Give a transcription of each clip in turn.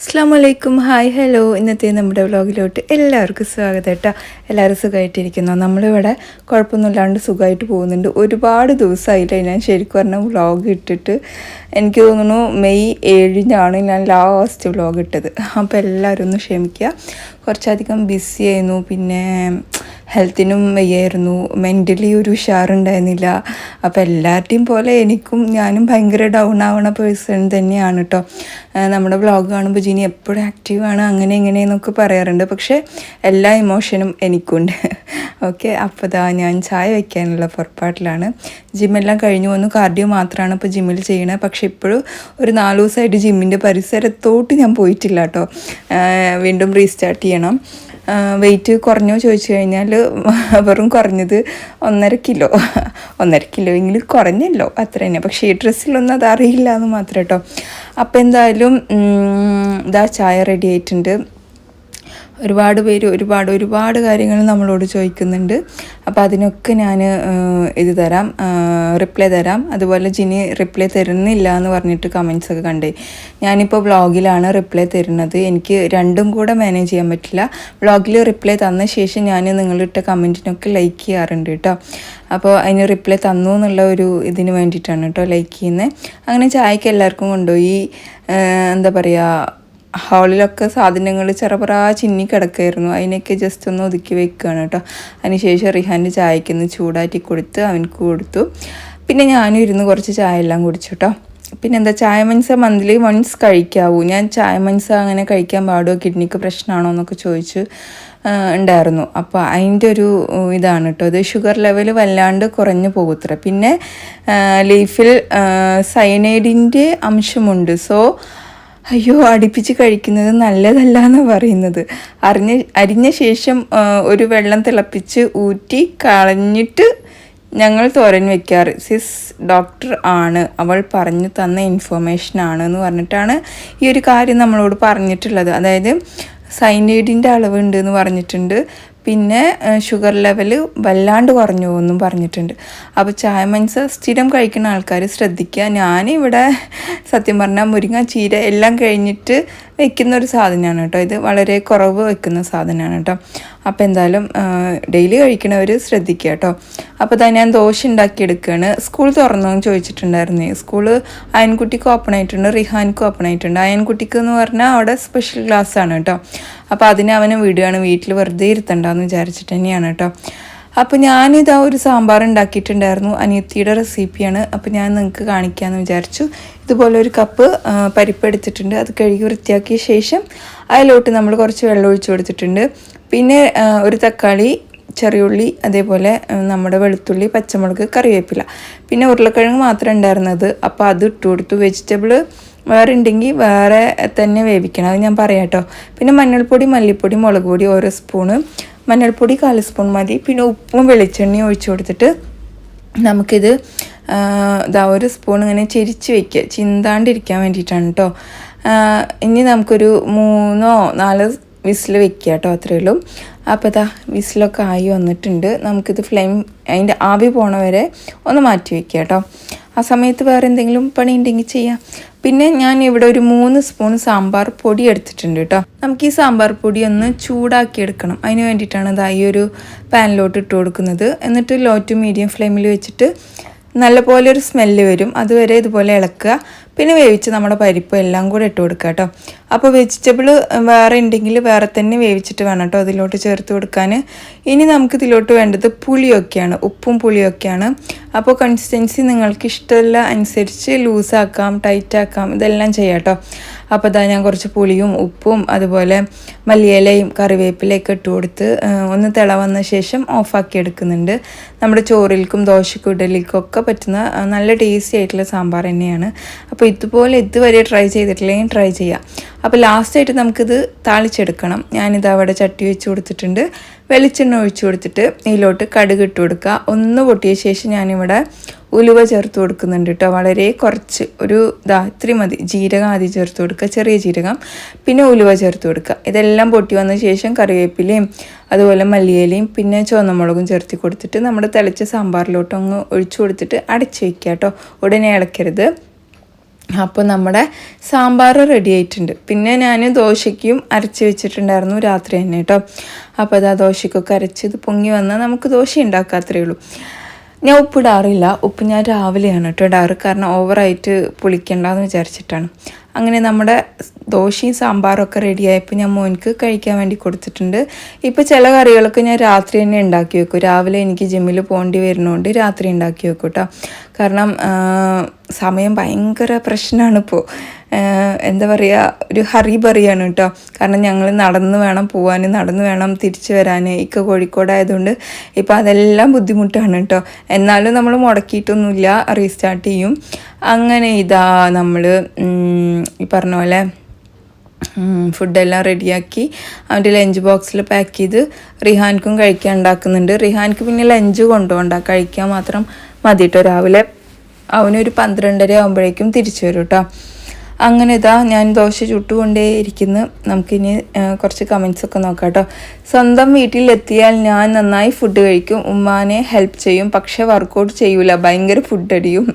അസ്സാം വലൈക്കും hi hello ഇന്നത്തെ നമ്മുടെ വ്ളോഗിലോട്ട് എല്ലാവർക്കും സ്വാഗതം കേട്ടോ എല്ലാവരും സുഖമായിട്ടിരിക്കുന്നു നമ്മളിവിടെ കുഴപ്പമൊന്നുമില്ലാണ്ട് സുഖമായിട്ട് പോകുന്നുണ്ട്. ഒരുപാട് ദിവസമായില്ല ഞാൻ ശരിക്കും പറഞ്ഞാൽ വ്ളോഗ് ഇട്ടിട്ട്. എനിക്ക് തോന്നുന്നു മെയ് ഏഴിനാണ് ഞാൻ ലാസ്റ്റ് വ്ളോഗ് ഇട്ടത്. അപ്പോൾ എല്ലാവരും ഒന്ന് ക്ഷമിക്കുക. കുറച്ചധികം ബിസി ആയിരുന്നു. പിന്നെ ഹെൽത്തിനും വയ്യായിരുന്നു. മെന്റലി ഒരു ഉഷാറുണ്ടായിരുന്നില്ല. അപ്പോൾ എല്ലാവരുടെയും പോലെ എനിക്കും ഞാനും ഭയങ്കര ഡൗൺ ആവണ പേഴ്സൺ തന്നെയാണ് കേട്ടോ നമ്മുടെ വ്ളോഗ് കാണുമ്പോൾ ജിനി എപ്പോഴും ആക്റ്റീവാണ് അങ്ങനെ ഇങ്ങനെ എന്നൊക്കെ പറയാറുണ്ട്. പക്ഷേ എല്ലാ ഇമോഷനും എനിക്കുണ്ട്. ഓക്കെ അപ്പോൾ ഇതാ ഞാൻ ചായ വയ്ക്കാനുള്ള പുറപ്പാട്ടിലാണ്. ജിമ്മെല്ലാം കഴിഞ്ഞു. വന്നു കാർഡിയോ മാത്രമാണ് ഇപ്പോൾ ജിമ്മിൽ ചെയ്യണത് പക്ഷെ ഇപ്പോഴും ഒരു നാല് ദിവസമായിട്ട് ജിമ്മിന്റെ പരിസരത്തോട്ട് ഞാൻ പോയിട്ടില്ല കേട്ടോ വീണ്ടും റീസ്റ്റാർട്ട് ചെയ്യണം. വെയിറ്റ് കുറഞ്ഞോ ചോദിച്ചു കഴിഞ്ഞാൽ വെറും കുറഞ്ഞത് ഒന്നര കിലോ. ഒന്നര കിലോ എങ്കിലും കുറഞ്ഞല്ലോ അത്ര തന്നെ. പക്ഷേ ഈ ഡ്രസ്സിലൊന്നും അത് അറിയില്ല എന്ന് മാത്രം കേട്ടോ. അപ്പോൾ എന്തായാലും ഇതാ ചായ റെഡി ആയിട്ടുണ്ട്. ഒരുപാട് പേര് ഒരുപാട് ഒരുപാട് കാര്യങ്ങൾ നമ്മളോട് ചോദിക്കുന്നുണ്ട്. അപ്പോൾ അതിനൊക്കെ ഞാൻ ഇത് തരാം. റിപ്ലൈ തരാം. അതുപോലെ ജിനി റിപ്ലൈ തരുന്നില്ല എന്ന് പറഞ്ഞിട്ട് കമൻസ് ഒക്കെ കണ്ടേ. ഞാനിപ്പോൾ വ്ളോഗിലാണ് റിപ്ലൈ തരുന്നത്. എനിക്ക് രണ്ടും കൂടെ മാനേജ് ചെയ്യാൻ പറ്റില്ല. വ്ളോഗിൽ റിപ്ലൈ തന്ന ശേഷം ഞാൻ നിങ്ങളിട്ട കമന്റിനൊക്കെ ലൈക്ക് ചെയ്യാറുണ്ട് കേട്ടോ. അപ്പോൾ അതിന് റിപ്ലൈ തന്നു എന്നുള്ള ഒരു ഇതിന് വേണ്ടിയിട്ടാണ് കേട്ടോ ലൈക്ക് ചെയ്യുന്നത് അങ്ങനെ ചായക്ക് എല്ലാവർക്കും കൊണ്ടുപോയി. എന്താ പറയുക ഹാളിലൊക്കെ സാധനങ്ങൾ ചെറുപ്രാ ചിന്നി കിടക്കായിരുന്നു. അതിനൊക്കെ ജസ്റ്റ് ഒന്ന് ഒതുക്കി വെക്കുകയാണ് കേട്ടോ. അതിനുശേഷം റിഹാന്റെ ചായക്കൊന്ന് ചൂടാറ്റി കൊടുത്ത് അവനക്ക് കൊടുത്തു. പിന്നെ ഞാനും ഇരുന്ന് കുറച്ച് ചായ എല്ലാം കുടിച്ചു കേട്ടോ. പിന്നെ എന്താ ചായ മൻസ മന്ത്ലി വൺസ് കഴിക്കാവൂ? ഞാൻ ചായ മൻസ അങ്ങനെ കഴിക്കാൻ പാടുമോ കിഡ്നിക്ക് പ്രശ്നമാണോ എന്നൊക്കെ ചോദിച്ചു ഉണ്ടായിരുന്നു. അപ്പോൾ അതിന്റെ ഒരു ഇതാണ് കേട്ടോ. അത് ഷുഗർ ലെവൽ വല്ലാണ്ട് കുറഞ്ഞു പോകുത്ര പിന്നെ ലീഫിൽ സയനൈഡിന്റെ അംശമുണ്ട്. സോ അയ്യോ അടുപ്പിച്ച് കഴിക്കുന്നത് നല്ലതല്ല എന്ന് പറയുന്നത്. അറിഞ്ഞ അരിഞ്ഞ ശേഷം ഒരു വെള്ളം തിളപ്പിച്ച് ഊറ്റി കളഞ്ഞിട്ട് ഞങ്ങൾ തോരൻ വെക്കാറ്. സിസ് ഡോക്ടർ ആണ്. അവൾ പറഞ്ഞു തന്ന ഇൻഫർമേഷൻ ആണ് എന്ന് പറഞ്ഞിട്ടാണ് ഈ ഒരു കാര്യം നമ്മളോട് പറഞ്ഞിട്ടുള്ളത്. അതായത് സൈനൈഡിന്റെ അളവുണ്ട് എന്ന് പറഞ്ഞിട്ടുണ്ട്. പിന്നെ ഷുഗർ ലെവൽ വല്ലാണ്ട് കുറഞ്ഞു എന്നും പറഞ്ഞിട്ടുണ്ട്. അപ്പോൾ ചായ മനസ്സ് സ്ഥിരം കഴിക്കുന്ന ആൾക്കാർ ശ്രദ്ധിക്കുക. ഞാനിവിടെ സത്യം പറഞ്ഞാൽ മുരിങ്ങ ചീര എല്ലാം കഴിഞ്ഞിട്ട് വെക്കുന്ന ഒരു സാധനമാണ് കേട്ടോ. ഇത് വളരെ കുറവ് വെക്കുന്ന സാധനമാണ് കേട്ടോ. അപ്പോൾ എന്തായാലും ഡെയിലി കഴിക്കണവർ ശ്രദ്ധിക്കുക കേട്ടോ. അപ്പോൾ തന്നെ ഞാൻ ദോശ ഉണ്ടാക്കിയെടുക്കുകയാണ് സ്കൂൾ തുറന്നോ എന്ന് ചോദിച്ചിട്ടുണ്ടായിരുന്നു. സ്കൂൾ അയൻകുട്ടിക്ക് ഓപ്പൺ ആയിട്ടുണ്ട് റിഹാൻക്ക് ഓപ്പൺ ആയിട്ടുണ്ട്. അയൻകുട്ടിക്ക് എന്ന് പറഞ്ഞാൽ അവിടെ സ്പെഷ്യൽ ക്ലാസ് ആണ് കേട്ടോ. അപ്പോൾ അതിനെ അവനെ വിടുകയാണ്. വീട്ടിൽ വെറുതെ ഇരുത്തണ്ടെന്ന് വിചാരിച്ചിട്ട് തന്നെയാണ് കേട്ടോ. അപ്പോൾ ഞാനിതാ ഒരു സാമ്പാർ ഉണ്ടാക്കിയിട്ടുണ്ടായിരുന്നു. അനിയത്തിയുടെ റെസിപ്പിയാണ്. അപ്പോൾ ഞാൻ നിങ്ങൾക്ക് കാണിക്കാമെന്ന് വിചാരിച്ചു. ഇതുപോലെ ഒരു കപ്പ് പരിപ്പ് എടുത്തിട്ടുണ്ട്. അത് കഴുകി വൃത്തിയാക്കിയ ശേഷം അതിലോട്ട് നമ്മൾ കുറച്ച് വെള്ളം ഒഴിച്ചു കൊടുത്തിട്ടുണ്ട്. പിന്നെ ഒരു തക്കാളി ചെറിയുള്ളി അതേപോലെ നമ്മുടെ വെളുത്തുള്ളി പച്ചമുളക് കറിവേപ്പില. പിന്നെ ഉരുളക്കിഴങ്ങ് മാത്രമേ ഉണ്ടായിരുന്നത്. അപ്പോൾ അത് ഇട്ട് കൊടുത്തു. വെജിറ്റബിൾ വേറെ ഉണ്ടെങ്കിൽ വേറെ തന്നെ വേവിക്കണം. അത് ഞാൻ പറയാം കേട്ടോ. പിന്നെ മഞ്ഞൾപ്പൊടി മല്ലിപ്പൊടി മുളക് പൊടി ഓരോ സ്പൂണ് മഞ്ഞൾപ്പൊടി കാൽ സ്പൂൺ മതി. പിന്നെ ഉപ്പും വെളിച്ചെണ്ണയും ഒഴിച്ചു കൊടുത്തിട്ട് നമുക്കിത് ഇതാ ഒരു സ്പൂൺ ഇങ്ങനെ ചെരിച്ച് വെക്കുക. ചിന്താണ്ടിരിക്കാൻ വേണ്ടിയിട്ടാണ് കേട്ടോ. ഇനി നമുക്കൊരു മൂന്നോ നാല് വിസിൽ വെക്കുക കേട്ടോ അത്രയേ ഉള്ളൂ. അപ്പോൾ ഇതാ വിസിലൊക്കെ ആയി വന്നിട്ടുണ്ട്. നമുക്കിത് ഫ്ലെയിം അതിന്റെ ആവി പോണ വരെ ഒന്ന് മാറ്റി വെക്കുക കേട്ടോ. ആ സമയത്ത് വേറെ എന്തെങ്കിലും പണി ഉണ്ടെങ്കിൽ ചെയ്യാം. പിന്നെ ഞാൻ ഇവിടെ ഒരു മൂന്ന് സ്പൂൺ സാമ്പാർ പൊടി എടുത്തിട്ടുണ്ട് കേട്ടോ. നമുക്ക് ഈ സാമ്പാർ പൊടി ഒന്ന് ചൂടാക്കി എടുക്കണം. അതിന് വേണ്ടിയിട്ടാണ് ഇതാ ഈ ഒരു പാനിലോട്ട് ഇട്ട് കൊടുക്കുന്നത്. എന്നിട്ട് ലോ ടു മീഡിയം ഫ്ലെയിമിൽ വെച്ചിട്ട് നല്ലപോലെ ഒരു സ്മെല്ല് വരും. അതുവരെ ഇതുപോലെ ഇളക്കുക. പിന്നെ വേവിച്ച് നമ്മുടെ പരിപ്പ് എല്ലാം കൂടെ ഇട്ട് കൊടുക്കുക കേട്ടോ. അപ്പോൾ വെജിറ്റബിൾ വേറെ ഉണ്ടെങ്കിൽ വേറെ തന്നെ വേവിച്ചിട്ട് വേണം കേട്ടോ അതിലോട്ട് ചേർത്ത് കൊടുക്കാൻ. ഇനി നമുക്ക് ഇതിലോട്ട് വേണ്ടത് പുളിയൊക്കെയാണ് ഉപ്പും പുളിയൊക്കെയാണ്. അപ്പോൾ കൺസിസ്റ്റൻസി നിങ്ങൾക്ക് ഇഷ്ടമല്ല അനുസരിച്ച് ലൂസാക്കാം ടൈറ്റാക്കാം ഇതെല്ലാം ചെയ്യാം കേട്ടോ. അപ്പോൾ ഇതാ ഞാൻ കുറച്ച് പുളിയും ഉപ്പും അതുപോലെ മല്ലിയിലയും കറിവേപ്പിലയൊക്കെ ഇട്ട് കൊടുത്ത് ഒന്ന് തിള വന്ന ശേഷം ഓഫാക്കി എടുക്കുന്നുണ്ട്. നമ്മുടെ ചോറിൽക്കും ദോശക്കും ഇഡലിക്കും ഒക്കെ പറ്റുന്ന നല്ല ടേസ്റ്റി ആയിട്ടുള്ള സാമ്പാർ തന്നെയാണ്. അപ്പോൾ ഇതുപോലെ ഇതുവരെ ട്രൈ ചെയ്തിട്ടില്ലെങ്കിൽ ട്രൈ ചെയ്യാം. അപ്പോൾ ലാസ്റ്റായിട്ട് നമുക്കിത് താളിച്ചെടുക്കണം. ഞാനിത് അവിടെ ചട്ടി വെച്ച് കൊടുത്തിട്ടുണ്ട്. വെളിച്ചെണ്ണ ഒഴിച്ചു കൊടുത്തിട്ട് ഇതിലോട്ട് കടുക് ഇട്ട് കൊടുക്കുക. ഒന്ന് പൊട്ടിയ ശേഷം ഞാനിവിടെ ഉലുവ ചേർത്ത് കൊടുക്കുന്നുണ്ട് കേട്ടോ. വളരെ കുറച്ച് ഒരു ഇതാ ഇത്രയും മതി. ജീരകം ആദ്യം ചേർത്ത് കൊടുക്കുക. ചെറിയ ജീരകം. പിന്നെ ഉലുവ ചേർത്ത് കൊടുക്കുക. ഇതെല്ലാം പൊട്ടി വന്ന ശേഷം കറിവേപ്പിലയും അതുപോലെ മല്ലിയിലയും പിന്നെ ചുവന്നമുളകും ചേർത്തി കൊടുത്തിട്ട് നമ്മുടെ തിളച്ച സാമ്പാറിലോട്ട് ഒഴിച്ചു കൊടുത്തിട്ട് അടച്ചു വയ്ക്കുക കേട്ടോ. ഉടനെ ഇളക്കരുത് അപ്പോൾ നമ്മുടെ സാമ്പാർ റെഡി ആയിട്ടുണ്ട്. പിന്നെ ഞാൻ ദോശയ്ക്കും അരച്ച് വെച്ചിട്ടുണ്ടായിരുന്നു രാത്രി തന്നെ കേട്ടോ അപ്പോൾ അതാ ദോശയ്ക്കൊക്കെ അരച്ച് ഇത് പൊങ്ങി വന്നാൽ നമുക്ക് ദോശ ഉണ്ടാക്കാത്രേ ഉള്ളൂ. ഞാൻ ഉപ്പിടാറില്ല. ഉപ്പ് ഞാൻ രാവിലെയാണ് കേട്ടോ ഇടാറ്. കാരണം ഓവറായിട്ട് പുളിക്കണ്ടെന്ന് വിചാരിച്ചിട്ടാണ്. അങ്ങനെ നമ്മുടെ ദോശയും സാമ്പാറും ഒക്കെ റെഡിയായപ്പോൾ ഞാൻ മോനിക്ക് കഴിക്കാൻ വേണ്ടി കൊടുത്തിട്ടുണ്ട്. ഇപ്പോൾ ചില കറികളൊക്കെ ഞാൻ രാത്രി തന്നെ ഉണ്ടാക്കി വെക്കും. രാവിലെ എനിക്ക് ജിമ്മിൽ പോകേണ്ടി വരുന്നതുകൊണ്ട് രാത്രി ഉണ്ടാക്കി വെക്കും കേട്ടോ. കാരണം സമയം ഭയങ്കര പ്രശ്നമാണ് ഇപ്പോൾ. എന്താ പറയുക ഒരു ഹറി പറയാണ് കേട്ടോ. കാരണം ഞങ്ങൾ നടന്ന് വേണം പോകാൻ നടന്ന് വേണം തിരിച്ചു വരാൻ ഇക്ക കോഴിക്കോടായതുകൊണ്ട് ഇപ്പോൾ അതെല്ലാം ബുദ്ധിമുട്ടാണ് കേട്ടോ. എന്നാലും നമ്മൾ മുടക്കിയിട്ടൊന്നുമില്ല റീസ്റ്റാർട്ട് ചെയ്യും. അങ്ങനെ ഇതാ നമ്മൾ ഈ പറഞ്ഞ പോലെ ഫുഡെല്ലാം റെഡിയാക്കി അവന്റെ ലഞ്ച് ബോക്സിൽ പാക്ക് ചെയ്ത് റിഹാൻക്കും കഴിക്കാൻ ഉണ്ടാക്കുന്നുണ്ട്. റിഹാൻക്ക് പിന്നെ ലഞ്ച് കൊണ്ടുപോകണ്ട. കഴിക്കാൻ മാത്രം മതി രാവിലെ. അവനൊരു പന്ത്രണ്ടര ആകുമ്പോഴേക്കും തിരിച്ചു വരും കേട്ടോ. അങ്ങനെ ഇതാ ഞാൻ ദോശ ചുട്ടുകൊണ്ടേ ഇരിക്കുന്നു. നമുക്കിനി കുറച്ച് കമൻസ് ഒക്കെ നോക്കാം കേട്ടോ. സ്വന്തം വീട്ടിലെത്തിയാൽ ഞാൻ നന്നായി ഫുഡ് കഴിക്കും. ഉമ്മാനെ ഹെൽപ്പ് ചെയ്യും. പക്ഷെ വർക്കൗട്ട് ചെയ്യൂല. ഭയങ്കര ഫുഡ് അടിയും.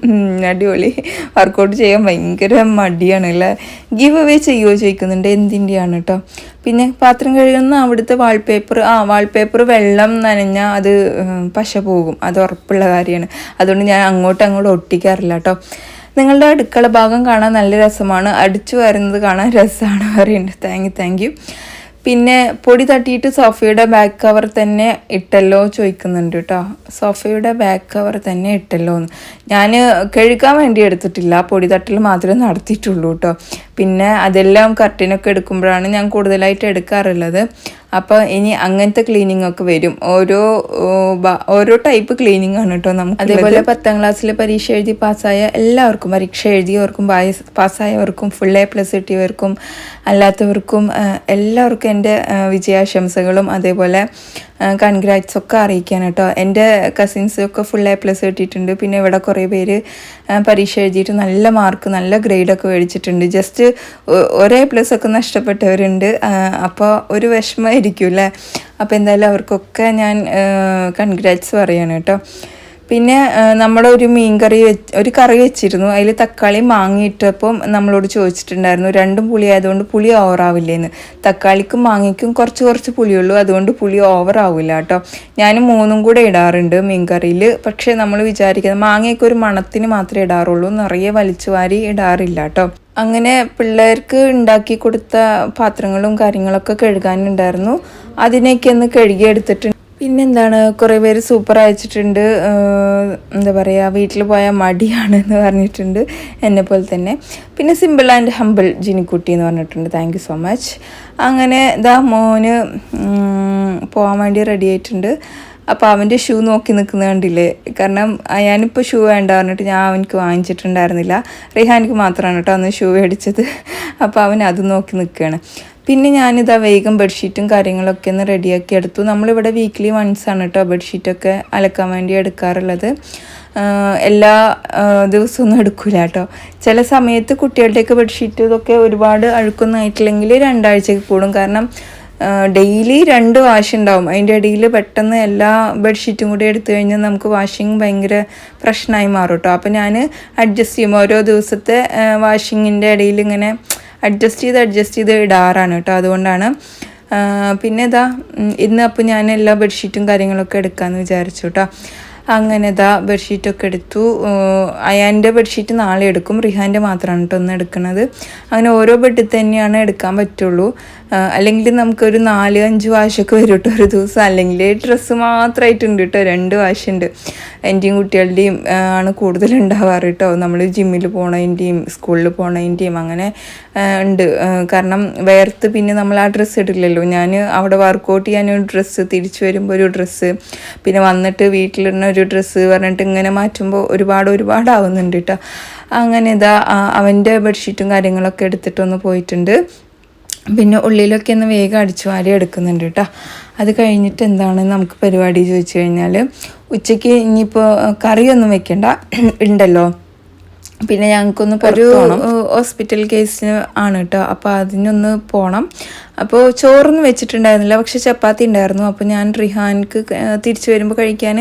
അടിപൊളി. വർക്കൗട്ട് ചെയ്യാൻ ഭയങ്കര മടിയാണ് അല്ലേ? ഗിവ് അവേ ചെയ്യുമോ ചോദിക്കുന്നുണ്ട്. എന്തിന്റെയാണ് കേട്ടോ പിന്നെ പാത്രം കഴുകുന്ന അവിടുത്തെ വാൾപേപ്പർ ആ വാൾപേപ്പർ വെള്ളം നനഞ്ഞാൽ അത് പശ പോകും. അത് ഉറപ്പുള്ള കാര്യമാണ്. അതുകൊണ്ട് ഞാൻ അങ്ങോട്ടും അങ്ങോട്ടും ഒട്ടിക്കാറില്ല കേട്ടോ നിങ്ങളുടെ അടുക്കള ഭാഗം കാണാൻ നല്ല രസമാണ്. അടിച്ചു വരുന്നത് കാണാൻ രസമാണ് പറയുന്നത് താങ്ക് യു താങ്ക് യു പിന്നെ പൊടി തട്ടിയിട്ട് സോഫയുടെ ബാക്ക് കവർ തന്നെ ഇട്ടല്ലോ ചോദിക്കുന്നുണ്ട് കേട്ടോ സോഫയുടെ ബാക്ക് കവർ തന്നെ ഇട്ടല്ലോ എന്ന്. ഞാൻ കഴുകാൻ വേണ്ടി എടുത്തിട്ടില്ല. പൊടി തട്ടൽ മാത്രമേ നടത്തിയിട്ടുള്ളൂ കേട്ടോ പിന്നെ അതെല്ലാം കർട്ടിനൊക്കെ എടുക്കുമ്പോഴാണ് ഞാൻ കൂടുതലായിട്ട് എടുക്കാറുള്ളത്. അപ്പോൾ ഇനി അങ്ങനത്തെ ക്ലീനിങ് ഒക്കെ വരും. ഓരോ ഓരോ ടൈപ്പ് ക്ലീനിങ് ആണ് കേട്ടോ നമുക്ക് അതേപോലെ പത്താം ക്ലാസ്സിൽ പരീക്ഷ എഴുതി പാസ്സായ എല്ലാവർക്കും പരീക്ഷ എഴുതിയവർക്കും പാസ്സായവർക്കും ഫുൾ എ പ്ലസ് കിട്ടിയവർക്കും അല്ലാത്തവർക്കും എല്ലാവർക്കും എന്റെ വിജയാശംസകളും അതേപോലെ കൺഗ്രാറ്റ്സ് ഒക്കെ അറിയിക്കാൻ കേട്ടോ. എന്റെ കസിൻസ് ഒക്കെ ഫുൾ എ പ്ലസ് കിട്ടിയിട്ടുണ്ട്. പിന്നെ ഇവിടെ കുറേ പേര് പരീക്ഷ എഴുതിയിട്ട് നല്ല മാർക്ക് നല്ല ഗ്രേഡൊക്കെ മേടിച്ചിട്ടുണ്ട്. ജസ്റ്റ് ഒരേ പ്ലസ് ഒക്കെ നഷ്ടപ്പെട്ടവരുണ്ട്. അപ്പോൾ ഒരു വിഷമമായിരിക്കും അല്ലേ? അപ്പോൾ എന്തായാലും അവർക്കൊക്കെ ഞാൻ കൺഗ്രാറ്റ്സ് പറയാണ് കേട്ടോ. പിന്നെ നമ്മുടെ ഒരു മീൻ കറി വെച്ച് ഒരു കറി വെച്ചിരുന്നു. അതിൽ തക്കാളി മാങ്ങിയിട്ടപ്പം നമ്മളോട് ചോദിച്ചിട്ടുണ്ടായിരുന്നു രണ്ടും പുളി ആയതുകൊണ്ട് പുളി ഓവറാവില്ലേന്ന് തക്കാളിക്കും മാങ്ങിക്കും കുറച്ച് കുറച്ച് പുളിയുള്ളൂ അതുകൊണ്ട് പുളി ഓവറാവില്ല കേട്ടോ. ഞാൻ മൂന്നും കൂടെ ഇടാറുണ്ട് മീൻ കറിയിൽ പക്ഷേ നമ്മൾ വിചാരിക്കുന്നത് മാങ്ങയൊക്കെ ഒരു മണത്തിന് മാത്രമേ ഇടാറുള്ളൂ നിറയെ വലിച്ചു വാരി ഇടാറില്ല കേട്ടോ. അങ്ങനെ പിള്ളേർക്ക് ഉണ്ടാക്കി കൊടുത്ത പാത്രങ്ങളും കാര്യങ്ങളൊക്കെ കഴുകാനുണ്ടായിരുന്നു. അതിനെയൊക്കെ ഒന്ന് കഴുകിയെടുത്തിട്ട് പിന്നെന്താണ്? കുറേ പേര് സൂപ്പർ അയച്ചിട്ടുണ്ട്. എന്താ പറയുക വീട്ടിൽ പോയാൽ മടിയാണ് എന്ന് പറഞ്ഞിട്ടുണ്ട് എന്നെ പോലെ തന്നെ. പിന്നെ സിമ്പിൾ ആൻഡ് ഹമ്പിൾ ജിനിക്കുട്ടി എന്ന് പറഞ്ഞിട്ടുണ്ട്. താങ്ക് യു സോ മച്ച് അങ്ങനെ ഇതാ മോന് പോകാൻ വേണ്ടി റെഡി ആയിട്ടുണ്ട്. അപ്പോൾ അവന്റെ ഷൂ നോക്കി നിൽക്കുന്ന കണ്ടില്ലേ? കാരണം ഞാനിപ്പോൾ ഷൂ വേണ്ട പറഞ്ഞിട്ട് ഞാൻ അവനക്ക് വാങ്ങിച്ചിട്ടുണ്ടായിരുന്നില്ല. റിഹാനിക്ക് മാത്രമാണ് കേട്ടോ അന്ന് ഷൂ മേടിച്ചത്. അപ്പോൾ അവൻ അത് നോക്കി നിൽക്കുകയാണ്. പിന്നെ ഞാനിതാ വേഗം ബെഡ്ഷീറ്റും കാര്യങ്ങളൊക്കെ ഒന്ന് റെഡിയാക്കി എടുത്തു. നമ്മളിവിടെ വീക്ക്ലി വൺസ് ആണ് കേട്ടോ ബെഡ്ഷീറ്റൊക്കെ അലക്കാൻ വേണ്ടി എടുക്കാറുള്ളത്. എല്ലാ ദിവസമൊന്നും എടുക്കില്ല കേട്ടോ ചില സമയത്ത് കുട്ടികളുടെയൊക്കെ ബെഡ്ഷീറ്റ് ഇതൊക്കെ ഒരുപാട് അഴുക്കൊന്നായിട്ടില്ലെങ്കിൽ രണ്ടാഴ്ചയ്ക്ക് കൂടും. കാരണം ഡെയിലി രണ്ട് വാഷ് ഉണ്ടാവും. അതിന്റെ ഇടയിൽ പെട്ടെന്ന് എല്ലാ ബെഡ്ഷീറ്റും കൂടി എടുത്തു കഴിഞ്ഞാൽ നമുക്ക് വാഷിങ് ഭയങ്കര പ്രശ്നമായി മാറും കേട്ടോ അപ്പോൾ ഞാൻ അഡ്ജസ്റ്റ് ചെയ്യും. ഓരോ ദിവസത്തെ വാഷിങ്ങിന്റെ ഇടയിൽ ഇങ്ങനെ അഡ്ജസ്റ്റ് ചെയ്ത് അഡ്ജസ്റ്റ് ചെയ്ത് ഇടാറാണ് കേട്ടോ. അതുകൊണ്ടാണ് പിന്നെ ഇതാ ഇന്ന് അപ്പോൾ ഞാൻ എല്ലാ ബെഡ്ഷീറ്റും കാര്യങ്ങളൊക്കെ എടുക്കാമെന്ന് വിചാരിച്ചു കേട്ടോ. അങ്ങനെ ഇതാ ബെഡ്ഷീറ്റൊക്കെ എടുത്തു. അയാന്റെ ബെഡ്ഷീറ്റ് നാളെ എടുക്കും. റിഹാന്റെ മാത്രമാണ് കേട്ടോ ഒന്ന് എടുക്കുന്നത് അങ്ങനെ ഓരോ ബെഡിൽ തന്നെയാണ് എടുക്കാൻ പറ്റുള്ളൂ. അല്ലെങ്കിൽ നമുക്കൊരു നാല് അഞ്ച് വാശൊക്കെ വരും കേട്ടോ ഒരു ദിവസം. അല്ലെങ്കിൽ ഡ്രസ്സ് മാത്രമായിട്ടുണ്ട് കേട്ടോ രണ്ട് വാശുണ്ട് എന്റെയും കുട്ടികളുടെയും ആണ് കൂടുതൽ ഉണ്ടാവാറ് കേട്ടോ നമ്മൾ ജിമ്മിൽ പോണതിന്റെയും സ്കൂളിൽ പോണതിന്റെയും അങ്ങനെ ഉണ്ട്. കാരണം വേർത്ത് പിന്നെ നമ്മൾ ആ ഡ്രസ്സ് ഇടില്ലല്ലോ. ഞാൻ അവിടെ വർക്കൗട്ട് ചെയ്യാൻ ഒരു ഡ്രസ്സ് തിരിച്ചു വരുമ്പോൾ ഒരു ഡ്രസ്സ് പിന്നെ വന്നിട്ട് വീട്ടിലിടുന്ന ഒരു ഡ്രസ്സ് പറഞ്ഞിട്ട് ഇങ്ങനെ മാറ്റുമ്പോൾ ഒരുപാട് ഒരുപാട് ആവുന്നുണ്ട് കേട്ടോ അങ്ങനെ ഇതാ അവന്റെ ബെഡ്ഷീറ്റും കാര്യങ്ങളൊക്കെ എടുത്തിട്ടൊന്ന് പോയിട്ടുണ്ട്. പിന്നെ ഉള്ളിലൊക്കെ ഒന്ന് വേഗം അടിച്ചു വാരി എടുക്കുന്നുണ്ട് കേട്ടോ. അത് കഴിഞ്ഞിട്ട് എന്താണ് നമുക്ക് പരിപാടി ചോദിച്ചു കഴിഞ്ഞാൽ ഉച്ചയ്ക്ക് ഇനിയിപ്പോൾ കറിയൊന്നും വെക്കണ്ട. ഉണ്ടല്ലോ. പിന്നെ ഞങ്ങൾക്കൊന്ന് ഒരു ഹോസ്പിറ്റൽ കേസിന് ആണ് കേട്ടോ അപ്പോൾ അതിനൊന്ന് പോകണം അപ്പോൾ ചോറൊന്നും വെച്ചിട്ടുണ്ടായിരുന്നില്ല. പക്ഷെ ചപ്പാത്തി ഉണ്ടായിരുന്നു. അപ്പോൾ ഞാൻ റിഹാൻക്ക് തിരിച്ചു വരുമ്പോൾ കഴിക്കാൻ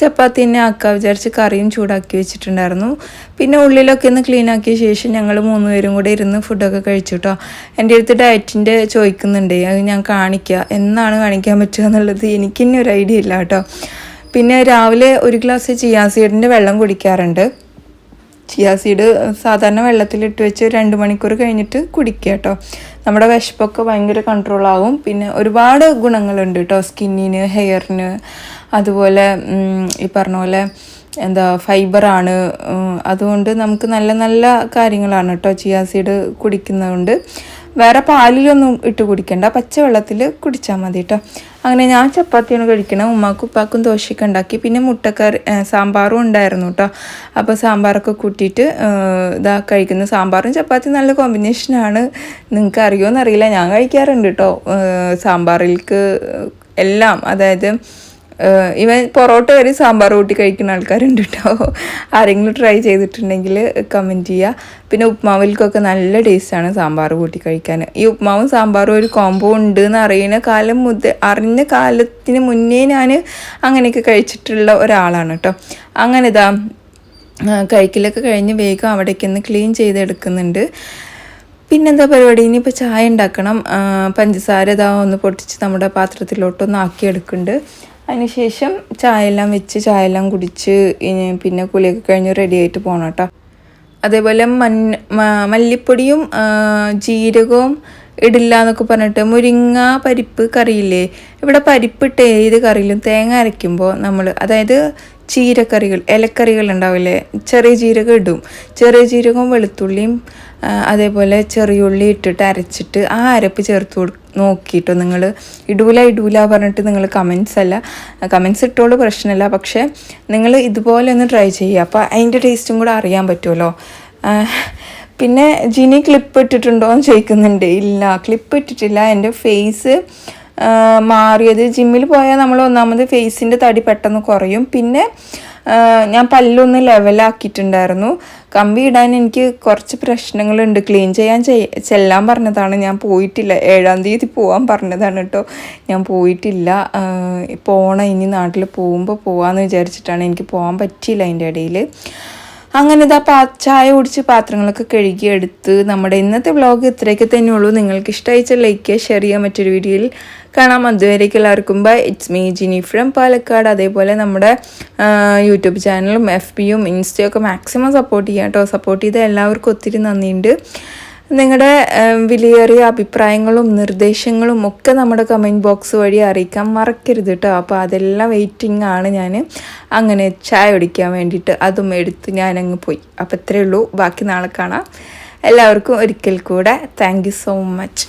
ചപ്പാത്തി തന്നെ ആക്കുക വിചാരിച്ച് കറിയും ചൂടാക്കി വെച്ചിട്ടുണ്ടായിരുന്നു. പിന്നെ ഉള്ളിലൊക്കെ ഒന്ന് ക്ലീൻ ആക്കിയ ശേഷം ഞങ്ങൾ മൂന്നുപേരും കൂടെ ഇരുന്ന് ഫുഡൊക്കെ കഴിച്ചു കേട്ടോ എന്റെ അടുത്ത് ഡയറ്റിന്റെ ചോദിക്കുന്നുണ്ട്. അത് ഞാൻ കാണിക്കുക എന്നാണ് കാണിക്കാൻ പറ്റുക എന്നുള്ളത് എനിക്ക് തന്നെ ഒരു ഐഡിയ ഇല്ല കേട്ടോ പിന്നെ രാവിലെ ഒരു ഗ്ലാസ് ചിയാസീഡിന്റെ വെള്ളം കുടിക്കാറുണ്ട്. ചിയാ സീഡ് സാധാരണ വെള്ളത്തിലിട്ട് വെച്ച് രണ്ട് മണിക്കൂർ കഴിഞ്ഞിട്ട് കുടിക്കുക കേട്ടോ. നമ്മുടെ വിശപ്പൊക്കെ ഭയങ്കര കൺട്രോൾ ആവും. പിന്നെ ഒരുപാട് ഗുണങ്ങളുണ്ട് കേട്ടോ. സ്കിന്നിന് ഹെയറിന് അതുപോലെ ഈ പറഞ്ഞ പോലെ എന്താ ഫൈബറാണ് അതുകൊണ്ട് നമുക്ക് നല്ല നല്ല കാര്യങ്ങളാണ് കേട്ടോ ചിയാ സീഡ് കുടിക്കുന്നതുകൊണ്ട്. വേറെ പാലിലൊന്നും ഇട്ട് കുടിക്കണ്ട പച്ചവെള്ളത്തിൽ കുടിച്ചാൽ മതി കേട്ടോ അങ്ങനെ ഞാൻ ചപ്പാത്തിയാണ് കഴിക്കണം ഉമ്മാക്കും ഉപ്പാക്കും ദോശയൊക്കെ ഉണ്ടാക്കി. പിന്നെ മുട്ടക്കറി സാമ്പാറും ഉണ്ടായിരുന്നു കേട്ടോ അപ്പോൾ സാമ്പാറൊക്കെ കൂട്ടിയിട്ട് ഇതാ കഴിക്കുന്ന. സാമ്പാറും ചപ്പാത്തി നല്ല കോമ്പിനേഷനാണ് നിങ്ങൾക്ക് അറിയുമോ എന്നറിയില്ല ഞാൻ കഴിക്കാറുണ്ട് കേട്ടോ സാമ്പാറിൽക്ക് എല്ലാം അതായത് ഇവൻ പൊറോട്ട വരെ സാമ്പാർ കൂട്ടി കഴിക്കുന്ന ആൾക്കാരുണ്ട് കേട്ടോ ആരെങ്കിലും ട്രൈ ചെയ്തിട്ടുണ്ടെങ്കിൽ കമന്റ് ചെയ്യുക പിന്നെ ഉപ്മാവിൽക്കൊക്കെ നല്ല ടേസ്റ്റാണ് സാമ്പാർ കൂട്ടി കഴിക്കാൻ. ഈ ഉപ്മാവും സാമ്പാറും ഒരു കോംബോ ഉണ്ട് എന്ന് അറിയുന്ന കാലം മുതൽ അറിഞ്ഞ കാലത്തിന് മുന്നേ ഞാൻ അങ്ങനെയൊക്കെ കഴിച്ചിട്ടുള്ള ഒരാളാണ് കേട്ടോ അങ്ങനെ ഇതാ കഴിക്കലൊക്കെ കഴിഞ്ഞ് വേഗം അവിടേക്ക് ഒന്ന് ക്ലീൻ ചെയ്തെടുക്കുന്നുണ്ട്. പിന്നെന്താ പരിപാടി? ഇനിയിപ്പോൾ ചായ ഉണ്ടാക്കണം. പഞ്ചസാര ഇതാ ഒന്ന് പൊട്ടിച്ച് നമ്മുടെ പാത്രത്തിലോട്ടൊന്ന് ആക്കിയെടുക്കുന്നുണ്ട്. അതിനുശേഷം ചായ എല്ലാം വെച്ച് ചായ എല്ലാം കുടിച്ച് പിന്നെ കുളിയൊക്കെ കഴിഞ്ഞ് റെഡി ആയിട്ട് പോകണം കേട്ടോ. അതേപോലെ മൻ മല്ലിപ്പൊടിയും ജീരകവും ഇടില്ല എന്നൊക്കെ പറഞ്ഞിട്ട് മുരിങ്ങ പരിപ്പ് കറിയില്ലേ? ഇവിടെ പരിപ്പിട്ട് ഏത് കറിയിലും തേങ്ങ അരയ്ക്കുമ്പോൾ നമ്മൾ അതായത് ചീരക്കറികൾ ഇലക്കറികൾ ഉണ്ടാവില്ലേ? ചെറിയ ജീരകം ഇടും. ചെറിയ ജീരകവും വെളുത്തുള്ളിയും അതേപോലെ ചെറിയുള്ളി ഇട്ടിട്ട് അരച്ചിട്ട് ആ അരപ്പ് ചേർത്ത് കൊടു നോക്കിയിട്ടോ നിങ്ങൾ ഇടൂല ഇടൂല പറഞ്ഞിട്ട് നിങ്ങൾ കമൻസ് അല്ല. കമൻസ് ഇട്ടോളൂ പ്രശ്നമല്ല പക്ഷേ നിങ്ങൾ ഇതുപോലെ ഒന്ന് ട്രൈ ചെയ്യുക. അപ്പോൾ അതിന്റെ ടേസ്റ്റും കൂടെ അറിയാൻ പറ്റുമല്ലോ. പിന്നെ ജിനി ക്ലിപ്പ് ഇട്ടിട്ടുണ്ടോ എന്ന് ചോദിക്കുന്നുണ്ട്. ഇല്ല ക്ലിപ്പ് ഇട്ടിട്ടില്ല. എന്റെ ഫേസ് മാറിയത്. ജിമ്മിൽ പോയാൽ നമ്മൾ ഒന്നാമത് ഫേസിന്റെ തടി പെട്ടെന്ന് കുറയും. പിന്നെ ഞാൻ പല്ലൊന്ന് ലെവലാക്കിയിട്ടുണ്ടായിരുന്നു. കമ്പി ഇടാൻ എനിക്ക് കുറച്ച് പ്രശ്നങ്ങളുണ്ട്. ക്ലീൻ ചെയ്യാൻ ചെയ് ചെല്ലാൻ പറഞ്ഞതാണ്. ഞാൻ പോയിട്ടില്ല. ഏഴാം തീയതി പോകാൻ പറഞ്ഞതാണ് കേട്ടോ. ഞാൻ പോയിട്ടില്ല. പോകണം ഇനി നാട്ടിൽ പോകുമ്പോൾ പോകാമെന്ന് വിചാരിച്ചിട്ടാണ് എനിക്ക് പോകാൻ പറ്റിയില്ല അതിന്റെ ഇടയിൽ. അങ്ങനെ ഇതാ പാ ചായ കുടിച്ച് പാത്രങ്ങളൊക്കെ കഴുകി എടുത്ത് നമ്മുടെ ഇന്നത്തെ വ്ളോഗ് ഇത്രയൊക്കെ തന്നെയുള്ളൂ. നിങ്ങൾക്ക് ഇഷ്ടമായിച്ച ലൈക്ക് ഷെയർ ചെയ്യാൻ മറ്റൊരു വീഡിയോയിൽ കാണാം. അതുവരേക്ക് എല്ലാവർക്കും bye it's me Jini from Palakkad. അതേപോലെ നമ്മുടെ യൂട്യൂബ് ചാനലും എഫ് ബിയും ഇൻസ്റ്റയും ഒക്കെ മാക്സിമം സപ്പോർട്ട് ചെയ്യാം കേട്ടോ സപ്പോർട്ട് ചെയ്ത എല്ലാവർക്കും ഒത്തിരി നന്ദിയുണ്ട്. നിങ്ങളുടെ വിലയേറിയ അഭിപ്രായങ്ങളും നിർദ്ദേശങ്ങളും ഒക്കെ നമ്മുടെ കമന്റ് ബോക്സ് വഴി അറിയിക്കാൻ മറക്കരുത് കേട്ടോ അപ്പോൾ അതെല്ലാം വെയിറ്റിംഗ് ആണ് ഞാൻ അങ്ങനെ ചായ ഒടിക്കാൻ വേണ്ടിയിട്ട് അതും എടുത്ത് ഞാനങ്ങ് പോയി. അപ്പോൾ ഇത്രയേ ഉള്ളൂ. ബാക്കി നാളെ കാണാം. എല്ലാവർക്കും ഒരിക്കൽ കൂടെ. Thank so much